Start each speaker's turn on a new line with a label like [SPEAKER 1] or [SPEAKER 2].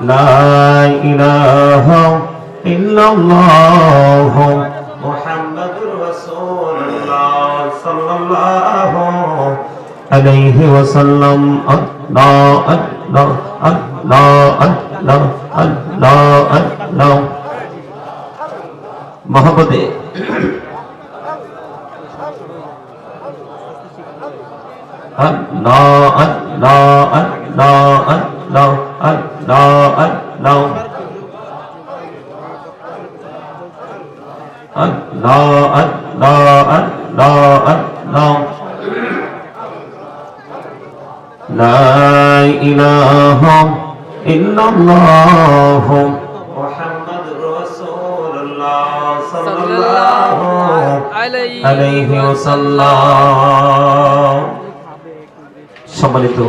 [SPEAKER 1] لا إله إلا الله محمد رسول الله صلى الله عليه وسلم الله الله الله الله الله الله محبته Allah Allah Allah আল্লাহ আল্লাহ আল্লাহ আল্লাহ لا إله إلا الله محمد رسول الله صلى
[SPEAKER 2] الله
[SPEAKER 1] عليه وسلم সম্মানিত